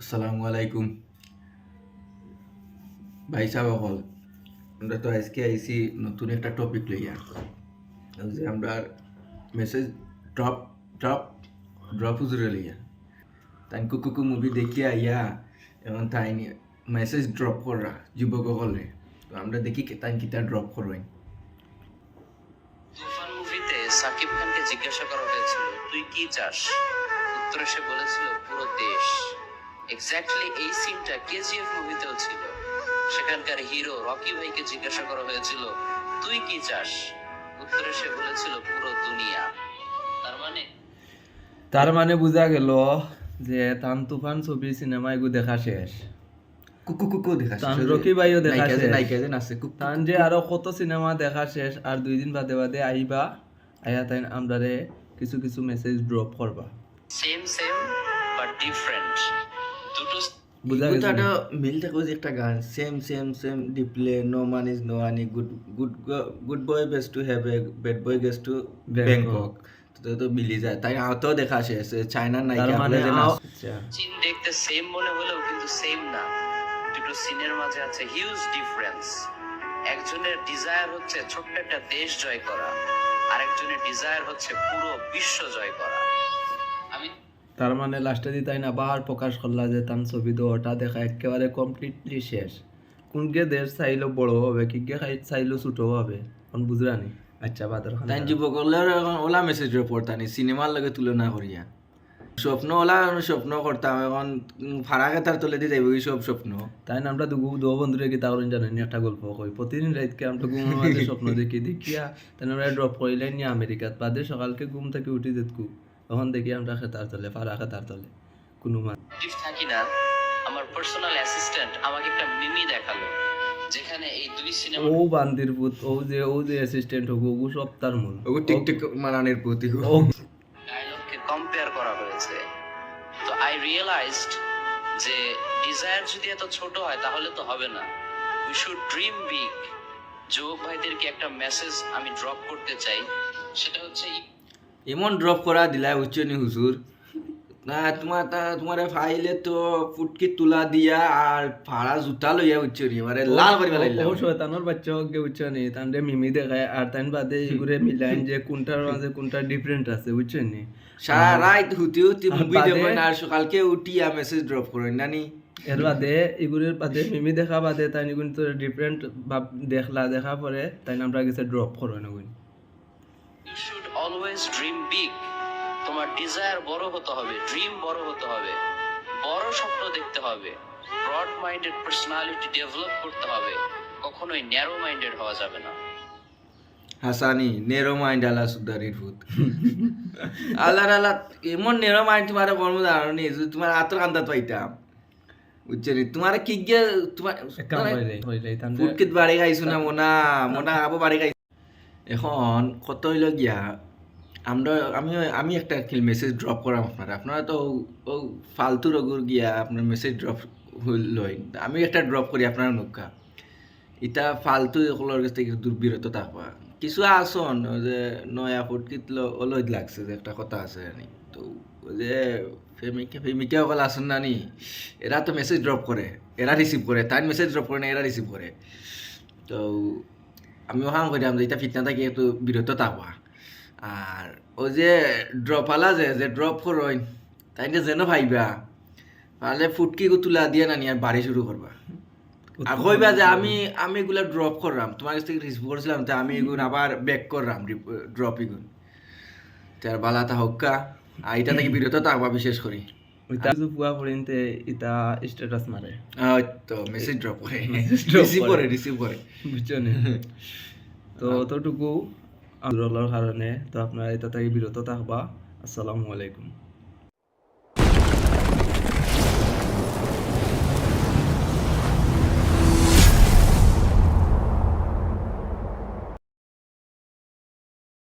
আসসালামু আলাইকুম ভাই সাহেব অকল, আমরা তো আজকে আইছি নতুন একটা টপিক লইয়া। যে আমরা মেসেজ ড্রপ ড্রপ ড্রপ হুজুরে লইয়া। তাই কুকুকু মুভি দেখি আইয়া এবং তাই মেসেজ ড্রপ করা যুবক সকলে তো আমরা দেখি তাই কিতা ড্রপ করবেন। তুফান মুভিতে সাকিব খানকে জিজ্ঞাসা করা হয়েছিল, তুই কি চাস? উত্তরে সে বলেছিল পুরো দেশ এক্স্যাক্টলি এই সিনটা কেজিএফ মুভিতেও ছিল। সেখানকার হিরো রকি ভাইকে জিজ্ঞাসা করা হয়েছিল তুই কি চাস? উত্তরে সে বলেছিল পুরো দুনিয়া। তার মানে? তার মানে বোঝা গেল যে তান তুফান ছবি সিনেমা এগু দেখা শেষ। রকি ভাইও দেখা তান যে আরও কত সিনেমা দেখা শেষ আর দুই দিন বাদে বাদে আইবা আইয়া তাই আমরারে কিছু কিছু মেসেজ ড্রপ করবা। সেম সেম বাট ডিফারেন্ট দুটো একটা মিল থাকে যে একটা গান। Same same same ডিপ্লে no man is no any good good good boy best to have a bad boy guess to Bangkok তো তো মিলি যায়। তাই দেখা শেষ। চায়নার তার নায়িকা মানে নাচ- আচ্ছা। দেখতে সেম মনে হলেও কিন্তু সেম না। দুটো সিনের মাঝে আছে হিউজ ডিফারেন্স একজনের ডিজায়ার হচ্ছে ছোট্ট একটা দেশ জয় করা আরেকজনের ডিজায়ার হচ্ছে পুরো বিশ্ব জয় করা। তার মানে লাস্টে দিয়ে তাই না আবার প্রকাশ করলা যে তান ছবি তো ওটা দেখা একেবারে কমপ্লিটলি শেষ। কোনকে দেশ চাইলো বড় হবে কি কে খাই চাইলো ছোট হবে কোন বুঝরানি আচ্ছা বাদর খান তাই যুবক এখন ওলা মেসেজ পড়তানি সিনেমার লগে তুলনা করিয়া স্বপ্ন ওলা স্বপ্ন করতাম এখন ফারাকে তার তলে দিয়ে যাইব সব স্বপ্ন? তাই না আমরা দুগু দু বন্ধুরে কি তা করেন জানেন একটা গল্প কই প্রতিদিন রাতকে আমরা মাঝে স্বপ্ন দেখি দেখিয়া তাই আমরা ড্রপ করিলেন নিয়ে আমেরিকাত বাদে সকালকে ঘুম থেকে উঠি দেখু তখন দেখি আমরা খেতার তলে ফারা খেতার তলে। কোনো মান থাকি না আমার পার্সোনাল অ্যাসিস্ট্যান্ট আমাকে একটা মিমি দেখাল যেখানে এই দুই সিনেমা ও বান্দির পুত ও যে ও যে অ্যাসিস্ট্যান্ট হোক ও সব তার মূল। ও টিকটিক মারানের প্রতি ও ডায়লগকে কম্পেয়ার করা হয়েছে। তো আই রিয়েলাইজড যে ডিজায়ার যদি এত ছোট হয় তাহলে তো হবে না। উই শুড ড্রিম বিগ যুবক ভাইদেরকে একটা মেসেজ আমি ড্রপ করতে চাই সেটা হচ্ছে এমন ড্রপ করা দিলা উচ্চনি হুজুর না তোমার তা তোমার ফাইলে তো ফুটকি তুলা দিয়া আর ফাড়া জুতা লইয়া উচ্চনি মানে লাল করে ফেলাইলা ও শয়তানোর বাচ্চা গে বুঝছ নি তানরে মিমি দেখায় আর তান বাদে এগুলো মিলাইন যে কোনটার মাঝে কোনটা ডিফারেন্ট আছে বুঝছেন নি। সারা রাত হুতি হুতি মুভি বাদে- দেখবেন আর সকালকে উঠিয়া মেসেজ ড্রপ করেন নানি এর বাদে এগুলোর বাদে মিমি দেখা বাদে তাই নিগুন তো ডিফারেন্ট ভাব দেখলা দেখা পরে তাই আমরা গেছে ড্রপ করো নাগুন you should always dream big তোমার ডিজায়ার বড় হতে হবে ড্রিম বড় হতে হবে বড় স্বপ্ন দেখতে হবে ব্রড মাইন্ডেড পার্সোনালিটি ডেভেলপ করতে হবে কখনোই ন্যারো মাইন্ডেড হওয়া যাবে না। হাসানি নেরো মাইন্ড আলা সুদারির ভূত। আল্লাহর আল্লাহ এমন নেরো মাইন্ড তোমার কর্ম জানি তোমার আত্ম কান্দাত পাইতাম। বুঝছেন তোমার কি গিয়ে তোমার ফুটকিত বাড়ি খাইছো না মোনা মোনা আবো বাড়ি খাই এখন কত হইল গিয়া আমরা, আমি আমি একটা কিল মেসেজ ড্রপ করাম আপনারা। আপনারা তো ও ফালতু রগুর গিয়া আপনার মেসেজ ড্রপ লই আমি একটা ড্রপ করি আপনার নৌকা। ইটা ফালতু সকলের কাছ থেকে দুর্বিরত থাকবা কিছু আসন যে নয়া ফুটকিত অলদ লাগছে যে একটা কথা আছে জানি তো যে প্রেমিকা প্রেমিকা সকল আসন না নি, এরা তো মেসেজ ড্রপ করে। এরা রিসিভ করে। তাই মেসেজ ড্রপ করে না, এরা রিসিভ করে। তো আমি ওখান করিলাম যে এটা ফিটনা থাকি একটু বিরত থাকবা আর ও যে ড্রপ আলা যে যে ড্রপ করইন তাই যেন ভাইবা। তাহলে ফুটকি তুলা দিয়ে নানি আর বাড়ি শুরু করবা। আর কইবা যে আমি আমি এগুলা ড্রপ করলাম তোমার কাছ থেকে রিসিভ করছিলাম তা আমি এগুলো আবার ব্যাক করলাম ড্রপ এগুলো তার বালাতা হক্কা। আর এটা থেকে বিরত থাকবা বিশেষ করে। ওইটা কিছু পুয়া পড়িনতে ইটা স্ট্যাটাস মারে। ওই তো মেসেজ ড্রপ করে। Message drop রিসিভ করে। করে রিসিভ করে। বুঝছ তো অতটুকু। আন্দোলনের কারণে তো আপনারা এটা থেকে বিরত থাকবা। আসসালামু আলাইকুম।